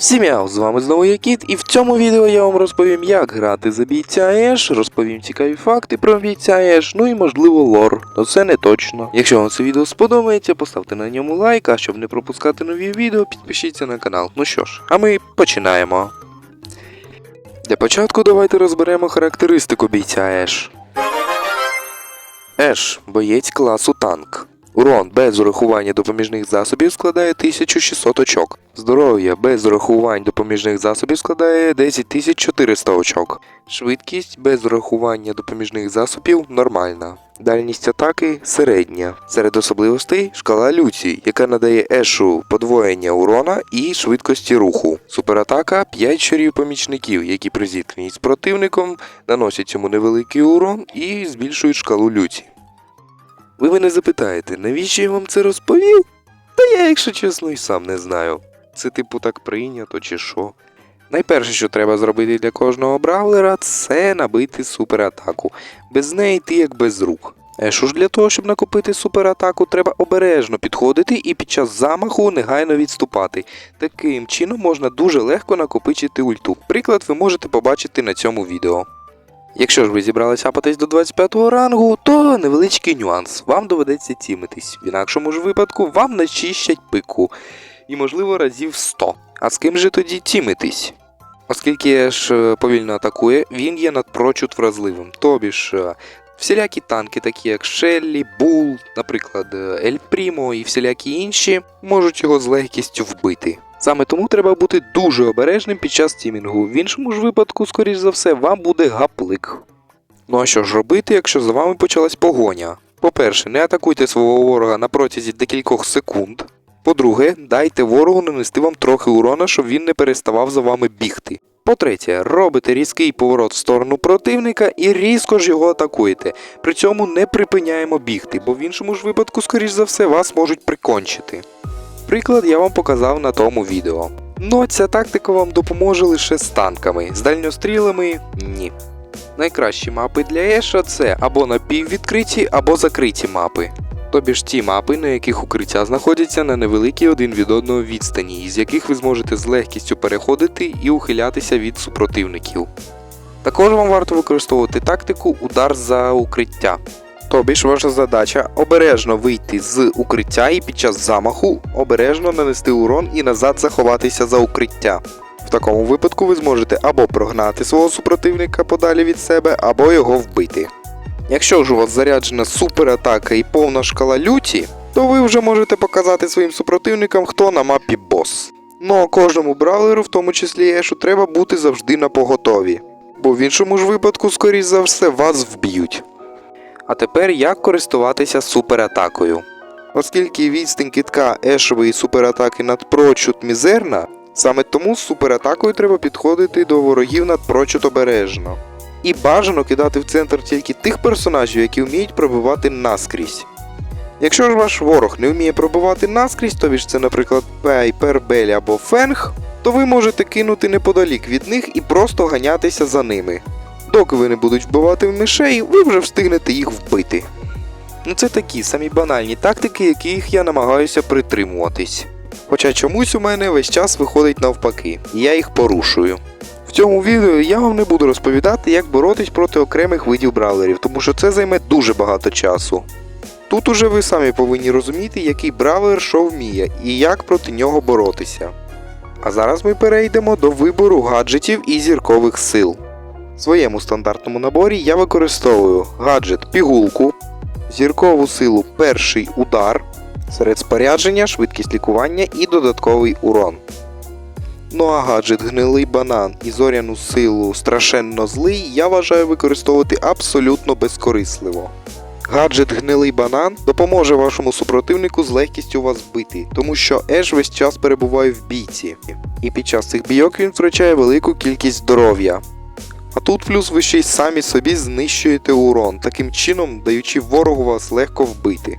Всім яу, з вами знову я Кіт, і в цьому відео я вам розповім, як грати за бійця Еш, розповім цікаві факти про бійця Еш, ну і можливо лор, но це не точно. Якщо вам це відео сподобається, поставте на ньому лайк, а щоб не пропускати нові відео, підпишіться на канал. Ну що ж, а ми починаємо. Для початку давайте розберемо характеристику бійця Еш. Еш, боєць класу танк. Урон без урахування допоміжних засобів складає 1600 очок. Здоров'я без урахувань допоміжних засобів складає 10400 очок. Швидкість без урахування допоміжних засобів нормальна. Дальність атаки середня. Серед особливостей шкала люці, яка надає ешу подвоєння урона і швидкості руху. Суператака 5 щурів помічників, які при зіткненні з противником наносять йому невеликий урон і збільшують шкалу люці. Ви мене запитаєте, навіщо я вам це розповів? Та я, якщо чесно, і сам не знаю. Це типу так прийнято чи що. Найперше, що треба зробити для кожного бравлера, це набити суператаку. Без неї ти як без рук. Е, що ж для того, щоб накопити суператаку, треба обережно підходити і під час замаху негайно відступати. Таким чином можна дуже легко накопичити ульту. Приклад ви можете побачити на цьому відео. Якщо ж ви зібралися апатись до 25 рангу, то невеличкий нюанс. Вам доведеться тімитись. В інакшому ж випадку вам начищать пику. І, можливо, разів 100. А з ким же тоді тімитись? Оскільки ж е, повільно атакує, він є надпрочуд вразливим. Тобі ж е, всілякі танки, такі як Шеллі, Бул, наприклад, е, Ель Прімо і всілякі інші, можуть його з легкістю вбити. Саме тому треба бути дуже обережним під час тімінгу. В іншому ж випадку, скоріш за все, вам буде гаплик. Ну а що ж робити, якщо за вами почалась погоня? По-перше, не атакуйте свого ворога на протязі декількох секунд. По-друге, дайте ворогу нанести вам трохи урона, щоб він не переставав за вами бігти. По-третє, робите різкий поворот в сторону противника і різко ж його атакуєте. При цьому не припиняємо бігти, бо в іншому ж випадку, скоріш за все, вас можуть прикончити. Приклад я вам показав на тому відео. Ну, ця тактика вам допоможе лише з танками, з дальньострілами ні. Найкращі мапи для Еша це або напіввідкриті, або закриті мапи. Тобі ж ті мапи, на яких укриття знаходяться на невеликій один від одного відстані, із яких ви зможете з легкістю переходити і ухилятися від супротивників. Також вам варто використовувати тактику удар за укриття. Тобі ж ваша задача обережно вийти з укриття і під час замаху обережно нанести урон і назад заховатися за укриття. В такому випадку ви зможете або прогнати свого супротивника подалі від себе, або його вбити. Якщо ж у вас заряджена суператака і повна шкала люті, то ви вже можете показати своїм супротивникам, хто на мапі бос. Ну а кожному бравлеру, в тому числі Ешу, треба бути завжди на поготові. Бо в іншому ж випадку, скоріш за все, вас вб'ють. А тепер як користуватися суператакою? Оскільки відстань китка ешової суператаки надпрочуд мізерна, саме тому з суператакою треба підходити до ворогів надпрочуд обережно. І бажано кидати в центр тільки тих персонажів, які вміють пробивати наскрізь. Якщо ж ваш ворог не вміє пробивати наскрізь, тобі ж це, наприклад, Пейпер, Белі або Фенг, то ви можете кинути неподалік від них і просто ганятися за ними. Доки вони будуть вбивати в мишей, ви вже встигнете їх вбити. Ну це такі самі банальні тактики, яких я намагаюся притримуватись. Хоча чомусь у мене весь час виходить навпаки, і я їх порушую. В цьому відео я вам не буду розповідати, як боротись проти окремих видів бравлерів, тому що це займе дуже багато часу. Тут уже ви самі повинні розуміти, який бравлер що вміє і як проти нього боротися. А зараз ми перейдемо до вибору гаджетів і зіркових сил. В своєму стандартному наборі я використовую гаджет пігулку, зіркову силу перший удар, серед спорядження, швидкість лікування і додатковий урон. Ну а гаджет гнилий банан і зоряну силу страшенно злий я вважаю використовувати абсолютно безкорисливо. Гаджет гнилий банан допоможе вашому супротивнику з легкістю вас бити, тому що Еш весь час перебуває в бійці, і під час цих бійок він втрачає велику кількість здоров'я. А тут плюс ви ще й самі собі знищуєте урон, таким чином даючи ворогу вас легко вбити.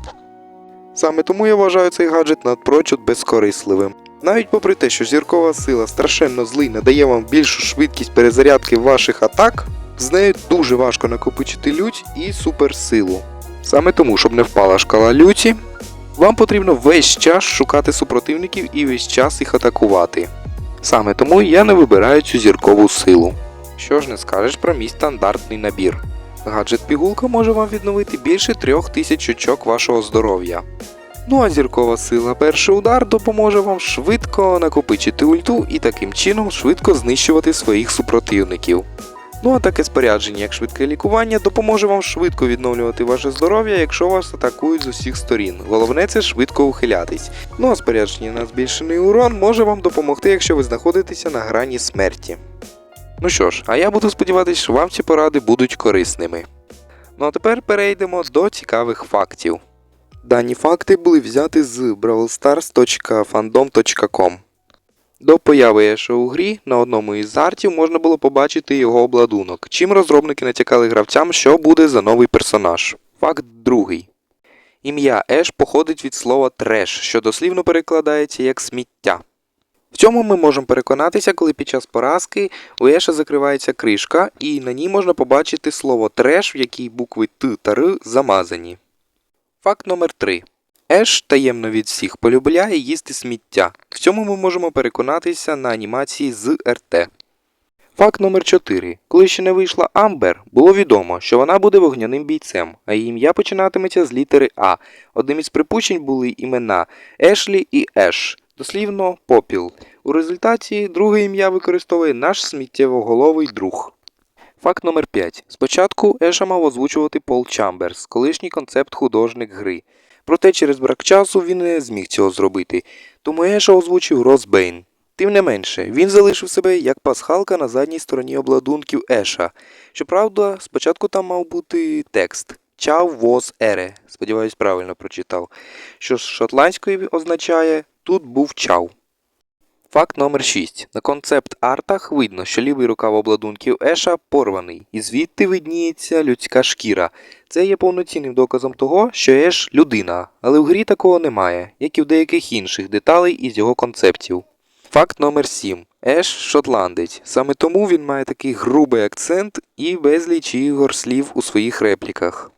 Саме тому я вважаю цей гаджет надпрочуд безкорисливим. Навіть попри те, що зіркова сила страшенно злий надає вам більшу швидкість перезарядки ваших атак, з нею дуже важко накопичити лють і суперсилу. Саме тому, щоб не впала шкала люті, вам потрібно весь час шукати супротивників і весь час їх атакувати. Саме тому я не вибираю цю зіркову силу. Що ж не скажеш про мій стандартний набір. Гаджет пігулка може вам відновити більше трьох тисяч очок вашого здоров'я. Ну а зіркова сила перший удар допоможе вам швидко накопичити ульту і таким чином швидко знищувати своїх супротивників. Ну а таке спорядження, як швидке лікування, допоможе вам швидко відновлювати ваше здоров'я, якщо вас атакують з усіх сторін. Головне це швидко ухилятись. Ну а спорядження на збільшений урон може вам допомогти, якщо ви знаходитеся на грані смерті. Ну що ж, а я буду сподіватися, що вам ці поради будуть корисними. Ну а тепер перейдемо до цікавих фактів. Дані факти були взяті з brawlstars.fandom.com. До появи Еша у грі на одному із артів можна було побачити його обладунок, чим розробники натякали гравцям, що буде за новий персонаж. Факт другий. Ім'я Еш походить від слова треш, що дослівно перекладається як сміття. В цьому ми можемо переконатися, коли під час поразки у Еша закривається кришка, і на ній можна побачити слово треш, в якій букви Т та Р замазані. Факт номер 3. Еш таємно від всіх полюбляє їсти сміття. В цьому ми можемо переконатися на анімації з РТ. Факт номер 4. Коли ще не вийшла Амбер, було відомо, що вона буде вогняним бійцем, а її ім'я починатиметься з літери А. Одним із припущень були імена Ешлі і Еш, дослівно попіл. У результаті друге ім'я використовує наш сміттєвоголовий друг. Факт номер 5. Спочатку Еша мав озвучувати Пол Чамберс, колишній концепт художник гри. Проте через брак часу він не зміг цього зробити, тому Еша озвучив Рос Бейн. Тим не менше, він залишив себе як пасхалка на задній стороні обладунків Еша. Щоправда, спочатку там мав бути текст Чав воз ере. Сподіваюсь, правильно прочитав. Що з шотландської означає тут був чав. Факт номер 6. На концепт артах видно, що лівий рукав обладунків Еша порваний, і звідти видніється людська шкіра. Це є повноцінним доказом того, що Еш людина, але в грі такого немає, як і в деяких інших деталей із його концептів. Факт номер 7. Еш шотландець. Саме тому він має такий грубий акцент і безліч ігор слів у своїх репліках.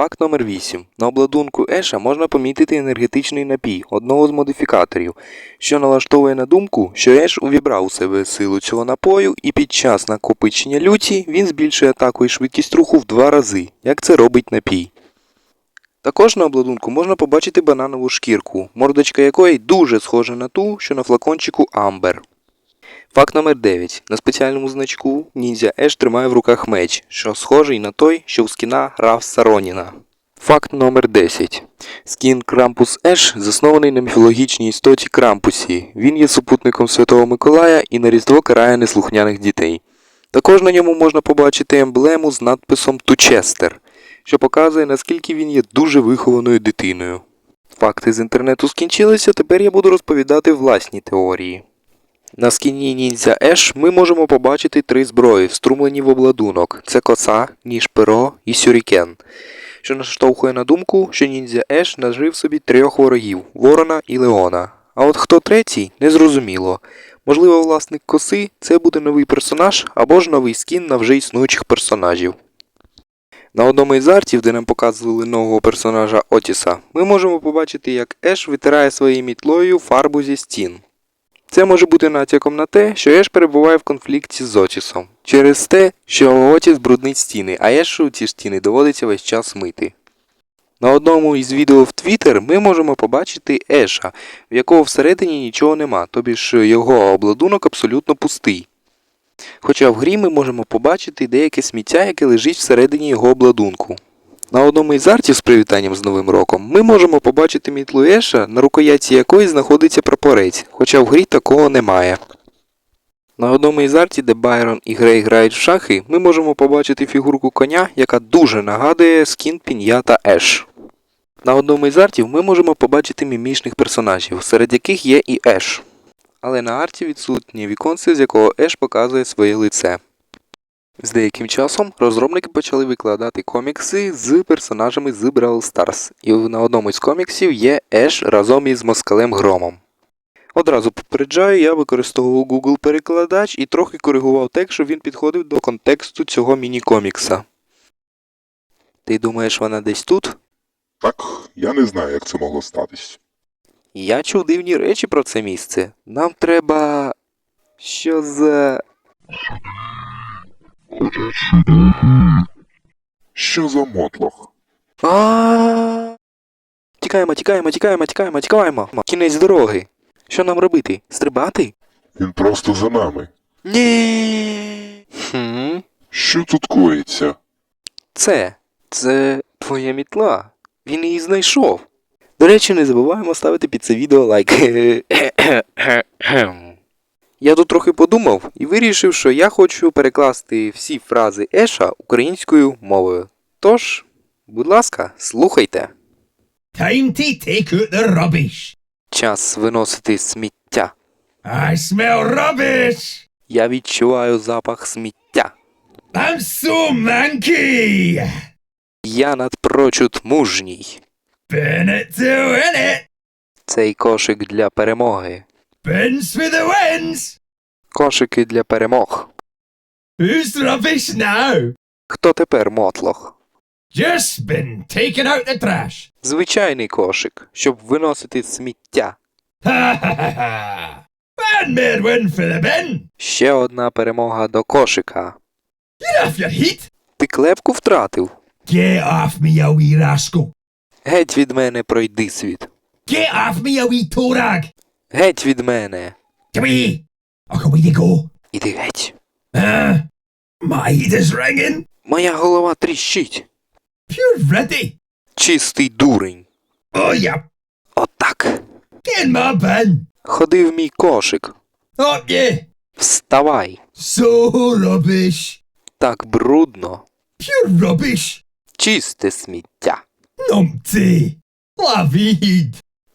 Факт номер 8. На обладунку Еша можна помітити енергетичний напій одного з модифікаторів, що налаштовує на думку, що Еш увібрав у себе силу цього напою, і під час накопичення люті він збільшує атаку і швидкість руху в два рази, як це робить напій. Також на обладунку можна побачити бананову шкірку, мордочка якої дуже схожа на ту, що на флакончику Амбер. Факт номер 9. На спеціальному значку ніндзя Еш тримає в руках меч, що схожий на той, що у скіна Раф Сароніна. Факт номер 10. Скін Крампус Еш заснований на міфологічній істоті Крампусі. Він є супутником Святого Миколая і на Різдво карає неслухняних дітей. Також на ньому можна побачити емблему з надписом Тучестер, що показує, наскільки він є дуже вихованою дитиною. Факти з інтернету скінчилися, тепер я буду розповідати власні теорії. На скіні ніндзя Еш ми можемо побачити три зброї, вструмлені в обладунок: це коса, ніж перо і сюрікен, що наштовхує на думку, що ніндзя Еш нажив собі трьох ворогів Ворона і Леона. А от хто третій, незрозуміло. Можливо, власник коси це буде новий персонаж або ж новий скін на вже існуючих персонажів. На одному із артів, де нам показували нового персонажа Отіса, ми можемо побачити, як Еш витирає своєю мітлою фарбу зі стін. Це може бути натяком на те, що Еш перебуває в конфлікті з Отісом, через те, що Отіс бруднить стіни, а Ешу ці стіни доводиться весь час мити. На одному із відео в Twitter ми можемо побачити Еша, в якого всередині нічого нема, тобі ж його обладунок абсолютно пустий. Хоча в грі ми можемо побачити деяке сміття, яке лежить всередині його обладунку. На одному із артів з привітанням з Новим роком ми можемо побачити мітлу Еша, на рукоятці якої знаходиться прапорець, хоча в грі такого немає. На одному із артів, де Байрон і Грей грають в шахи, ми можемо побачити фігурку коня, яка дуже нагадує скін Пін'ята Еш. На одному із артів ми можемо побачити мімічних персонажів, серед яких є і Еш. Але на арті відсутнє віконце, з якого Еш показує своє лице. З деяким часом розробники почали викладати комікси з персонажами з Brawl Stars, і на одному із коміксів є Еш разом із Москалем Громом. Одразу попереджаю, я використовував Google перекладач і трохи коригував текст, щоб він підходив до контексту цього міні-комікса. Ти думаєш, вона десь тут? Так, я не знаю, як це могло статись. Я чув дивні речі про це місце. Нам треба. Що за. Що за мотлох? А. Тікаємо, тікаємо, тікаємо, тікаємо, тікаємо. Кінець дороги. Що нам робити? Стрибати? Він просто за нами. Ні. Хм. Що тут коїться? Це. Це твоя мітла. Він її знайшов. До речі, не забуваємо ставити під це відео лайк. Я тут трохи подумав і вирішив, що я хочу перекласти всі фрази Еша українською мовою. Тож, будь ласка, слухайте. Time to take out the rubbish. Час виносити сміття. I smell rubbish. Я відчуваю запах сміття. I'm so manky. Я надпрочуд мужній. Burn it to win it. Цей кошик для перемоги. Bins for the wins. Кошики для перемог. Who's rubbish now? Хто тепер мотлох? Just been taking out the trash. Звичайний кошик, щоб виносити сміття. One more win for the bin. Ще одна перемога до кошика. Get off your heat. Ти клепку втратив. Get off me, you wee rascal. Геть від мене пройди світ. Get off me, you wee toe rag. Геть від мене. Away you. Іди геть. Uh, my head. Моя голова тріщить. Ready. Чистий дурень. Oh, yeah. Отак. Get in my. Ходи в мій кошик. You. Вставай. So rubbish. Так брудно. Pure rubbish. Чисте сміття. Numpty. Lavid.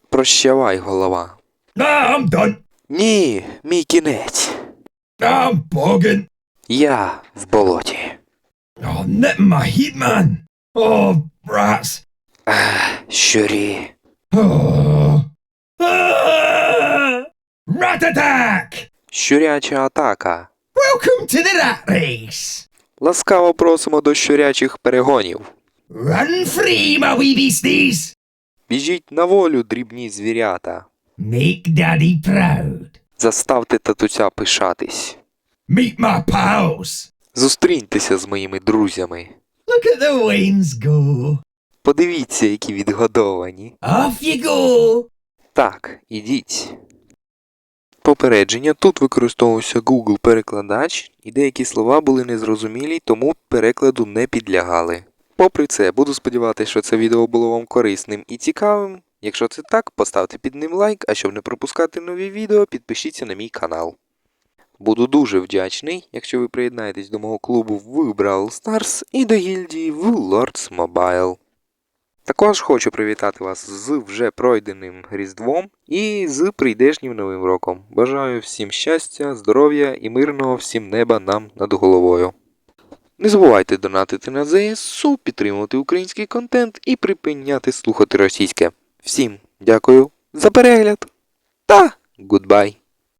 Прощавай, голова. I'm done. Ні, мій кінець. I'm bogging. Я в болоті. Oh, nip my heat, man. Oh, brats. Щурі. Rat attack. Щуряча атака. Welcome to the rat race. Ласкаво просимо до щурячих перегонів. Run free, my wee beasties. Біжіть на волю, дрібні звірята. Make daddy proud. Заставте татуся пишатись. Meet my pals. Зустріньтеся з моїми друзями. Look at the wains go. Подивіться, які відгодовані. Off you go. Так, ідіть. Попередження тут використовувався Google перекладач, і деякі слова були незрозумілі, тому перекладу не підлягали. Попри це, буду сподіватися, що це відео було вам корисним і цікавим. Якщо це так, поставте під ним лайк, а щоб не пропускати нові відео, підпишіться на мій канал. Буду дуже вдячний, якщо ви приєднаєтесь до мого клубу в Brawl Stars і до гільдії в Lords Mobile. Також хочу привітати вас з вже пройденим Різдвом і з прийдешнім Новим роком. Бажаю всім щастя, здоров'я і мирного всім неба нам над головою. Не забувайте донатити на ЗСУ, підтримувати український контент і припиняти слухати російське. Всім дякую за перегляд та гудбай!